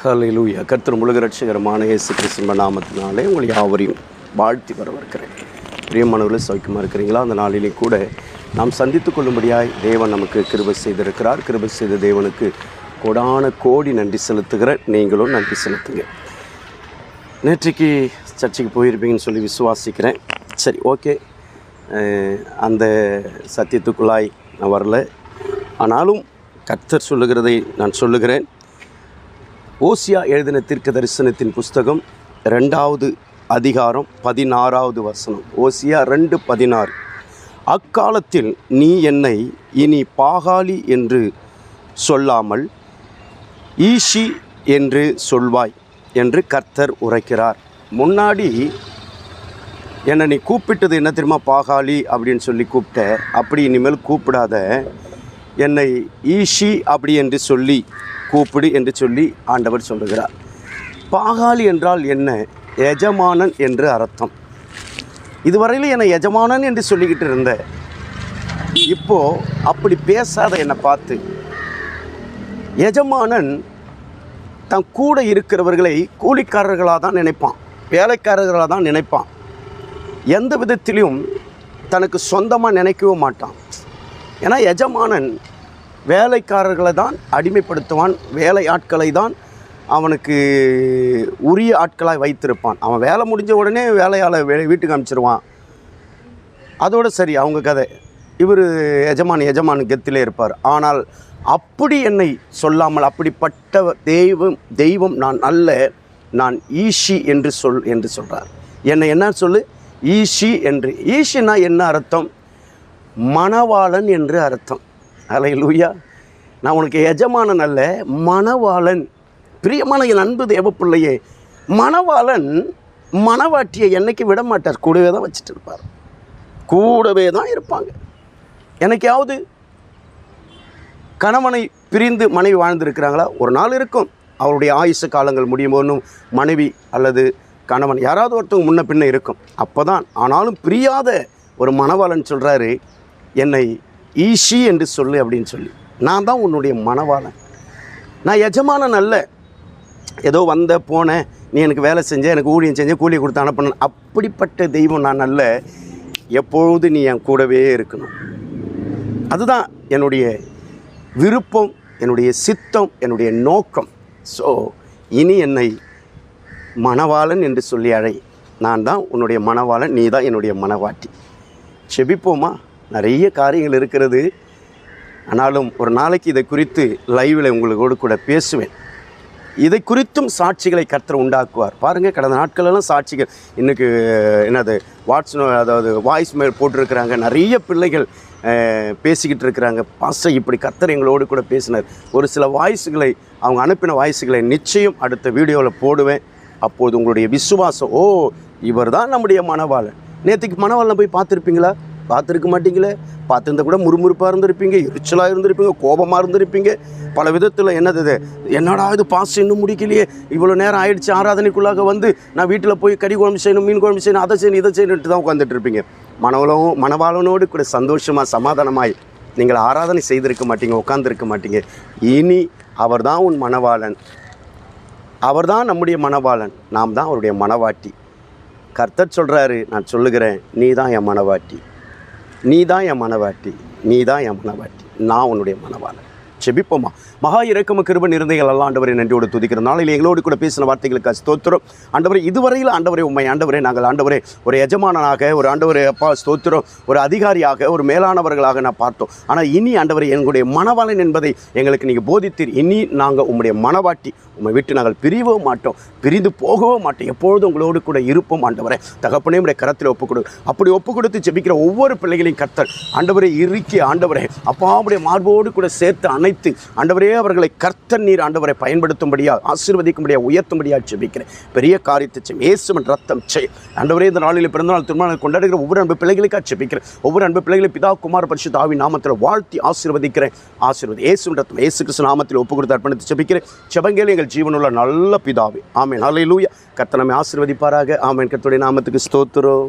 ஹalleluya கர்த்தர் முழுக ரட்சகரமான இயேசு கிறிஸ்துவ நாமத்தினாலே உங்களை யாவரையும் வாழ்த்தி வரவிருக்கிறேன் பிரியமானவர்களே சௌக்கியமாக இருக்கிறீங்களா? அந்த நாளிலே கூட நாம் சந்தித்து கொள்ளும்படியாய் தேவன் நமக்கு கிருபை செய்திருக்கிறார். கிருபை செய்த தேவனுக்கு கொடான கோடி நன்றி செலுத்துகிற நீங்களும் நன்றி செலுத்துங்க. நேற்றைக்கு சர்ச்சைக்கு போயிருப்பீங்கன்னு சொல்லி விசுவாசிக்கிறேன். சரி ஓகே. அந்த சத்தியத்துக்குள்ளாய் நான் வரல. ஆனாலும் கர்த்தர் சொல்லுகிறதை நான் சொல்லுகிறேன். ஓசியா எழுதின தீர்க்க தரிசனத்தின் புஸ்தகம் ரெண்டாவது அதிகாரம் பதினாறாவது வசனம். ஓசியா ரெண்டு பதினாறு. அக்காலத்தில் நீ என்னை இனி பாகாலி என்று சொல்லாமல் ஈஷி என்று சொல்வாய் என்று கர்த்தர் உரைக்கிறார். முன்னாடி என்னை நீ கூப்பிட்டது என்ன தெரியுமா? பாகாலி அப்படின்னு சொல்லி கூப்பிட்ட. அப்படி இனிமேல் கூப்பிடாத. என்னை ஈஷி அப்படி என்று சொல்லி கூப்பிடு என்று சொல்லி ஆண்டவர் சொல்லுகிறார். பாகாலி என்றால் என்ன? எஜமானன் என்று அர்த்தம். இதுவரையில் என்னை எஜமானன் என்று சொல்லிக்கிட்டு இருந்த இப்போ அப்படி பேசாத என்னை பார்த்து எஜமானன் தன் கூட இருக்கிறவர்களை கூலிக்காரர்களாக தான் நினைப்பான் வேலைக்காரர்களாக தான் நினைப்பான். எந்த விதத்திலையும் தனக்கு சொந்தமாக நினைக்கவும் மாட்டான். ஏன்னா எஜமானன் வேலைக்காரர்களை தான் அடிமைப்படுத்துவான் வேலை ஆட்களை தான் அவனுக்கு உரிய ஆட்களாக வைத்திருப்பான். அவன் வேலை முடிஞ்ச உடனே வேலையால் வே வீட்டுக்கு அனுப்பிச்சிருவான். அதோட சரி அவங்க கதை. இவர் எஜமான் எஜமான் கெத்திலே இருப்பார். ஆனால் அப்படி என்னை சொல்லாமல் அப்படிப்பட்ட தெய்வம் தெய்வம் நான் அல்ல நான் ஈஷி என்று சொல் என்று சொல்கிறார் என்னை என்ன சொல்லு? ஈஷி என்று. ஈஷினா என்ன அர்த்தம்? மணவாளன் என்று அர்த்தம். அலை லூயா நான் உனக்கு எஜமானன் அல்ல மணவாளன். பிரியமான என் அன்பு தேவ பிள்ளையே மணவாளன் மணவாட்டியை என்னைக்கு விட மாட்டார் கூடவே தான் வச்சுட்டு இருப்பார் கூடவே தான் இருப்பாங்க. எனக்காவது கணவனை பிரிந்து மனைவி வாழ்ந்துருக்கிறாங்களா? ஒரு நாள் இருக்கும். அவருடைய ஆயுசு காலங்கள் முடியும் போதும் மனைவி அல்லது கணவன் யாராவது ஒருத்தவங்க முன்ன பின்ன இருக்கும். அப்போ தான் ஆனாலும் பிரியாத ஒரு மணவாளன் சொல்கிறாரு என்னை ஈஷி என்று சொல்லு அப்படின்னு சொல்லி. நான் தான் உன்னுடைய மனவாளன் நான் எஜமானன் அல்ல. ஏதோ வந்த போனேன். நீ எனக்கு வேலை செஞ்ச எனக்கு ஊழியம் செஞ்ச கூலி கொடுத்து அனுப்பணும் அப்படிப்பட்ட தெய்வம் நான் அல்ல. எப்பொழுது நீ என் கூடவே இருக்கணும்? அதுதான் என்னுடைய விருப்பம் என்னுடைய சித்தம் என்னுடைய நோக்கம். ஸோ இனி என்னை மணவாளன் என்று சொல்லி அழை. நான் தான் உன்னுடைய மணவாளன் நீ தான் என்னுடைய மணவாட்டி. செபிப்போமா? நிறைய காரியங்கள் இருக்கிறது. ஆனாலும் ஒரு நாளைக்கு இதை குறித்து லைவில் உங்களோடு கூட பேசுவேன். இதை குறித்தும் சாட்சிகளை கர்த்தர் உண்டாக்குவார். பாருங்கள் கடந்த நாட்களெல்லாம் சாட்சிகள் இன்றைக்கு என்னது வாட்ஸ் அதாவது வாய்ஸ் மேல் போட்டிருக்கிறாங்க. நிறைய பிள்ளைகள் பேசிக்கிட்டு இருக்கிறாங்க. பாச இப்படி கர்த்தர் எங்களோடு கூட பேசினார். ஒரு சில வாய்ஸுகளை அவங்க அனுப்பின வாய்ஸுகளை நிச்சயம் அடுத்த வீடியோவில் போடுவேன். அப்போது உங்களுடைய விசுவாசம் ஓ இவர் தான் நம்முடைய மணவாளன். நேற்றுக்கு மணவாளனை போய் பார்த்துருப்பீங்களா? பார்த்துருக்க மாட்டீங்களே? பார்த்துருந்தா கூட முறுமுறுப்பாக இருந்திருப்பீங்க எரிச்சலாக இருந்திருப்பீங்க கோபமாக இருந்திருப்பீங்க. பல விதத்தில் என்னது இது? என்னடா இது பாஸ் இன்னும் முடிக்கலையே. இவ்வளோ நேரம் ஆயிடுச்சு ஆராதனைக்குள்ளாக வந்து நான் வீட்டில் போய் கறி குழம்பு செய்யணும் மீன் குழம்பு செய்யணும் அதை செய்யணும் இதை செய்யணுன்ட்டு தான் உட்காந்துட்டு இருப்பீங்க. மனவளவும் மனவாளனோடு கூட சந்தோஷமாக சமாதானமாய் நீங்கள் ஆராதனை செய்திருக்க மாட்டீங்க உட்காந்துருக்க மாட்டீங்க. இனி அவர்தான் உன் மணவாளன். அவர்தான் நம்முடைய மணவாளன். நாம் தான் அவருடைய மணவாட்டி. கர்த்தர் சொல்கிறாரு நான் சொல்லுகிறேன் நீ தான் என் மணவாட்டி. நீ தான் என் மனவாட்டி நீ தான் என் மனவாட்டி. நான் உன்னுடைய மனவாளன். செபிப்போமா? மகா இறக்கம கிருப நிறந்தைகள் எல்லாம் ஆண்டவரை நன்றியோடு துதிக்கிற நாளில் எங்களோடு கூட பேசின வார்த்தைகளுக்கு ஸ்தோத்திரம். ஆண்டவரை இதுவரையில் ஆண்டவரை உண்மை ஆண்டவரே நாங்கள் ஆண்டவரே ஒரு எஜமானனாக ஒரு ஆண்டவரை அப்பா ஸ்தோத்திரம் ஒரு அதிகாரியாக ஒரு மேலானவர்களாக நான் பார்த்தோம். ஆனால் இனி ஆண்டவரை எங்களுடைய மனவாளன் என்பதை எங்களுக்கு நீங்கள் போதித்தீர். இனி நாங்கள் உம்முடைய மனவாட்டி உம்மை விட்டு நாங்கள் பிரியவும் மாட்டோம். பிரிந்து போகவும் மாட்டோம். எப்பொழுதும் உங்களோடு கூட இருப்போம் ஆண்டவரை. தகப்பனே உடைய கரத்தில் ஒப்பு கொடு அப்படி ஒப்பு கொடுத்து ஜெபிக்கிற ஒவ்வொரு பிள்ளைகளையும் கர்த்தர் ஆண்டவரை இறுக்கி ஆண்டவரே அப்பாவுடைய மார்போடு கூட சேர்த்து அணைத்து ஆண்டவரே அவர்களை கர்த்தன் நீர் ஆண்டவரை பயன்படுத்தும்படியா ஆசீர்வதிக்கும்படியா உயர்த்தும்படியா ஜெபிக்கிறேன். பெரிய காரியத்தை செய் இயேசுவின் ரத்தம் செய். ஆண்டவரே இந்த நாளில் பிறந்தநாள் திருமணம் கொண்டாடுகிற ஒவ்வொரு அன்பு பிள்ளைகளுக்காக ஜெபிக்கிறேன். ஒவ்வொரு அன்பு பிள்ளைகளை பிதா குமார் பரிசு தாவி நாமத்தில் வாழ்த்தி ஆசீர்வதிக்கிறேன். ஆசீர்வதி ஏசுமன் ரத்தம் இயேசு கிருஷ்ண நாமத்தில் ஒப்பு கொடுத்து அர்ப்பணித்து ஜெபிக்கிறேன். செபங்கேலி எங்கள் ஜீவனுள்ள நல்ல பிதாவே. ஆமென். ஹalleluya. லூயா கர்த்தனமே ஆசீர்வதிப்பாராக. ஆமேன். கர்த்தருடைய நாமத்துக்கு ஸ்தோத்திரம்.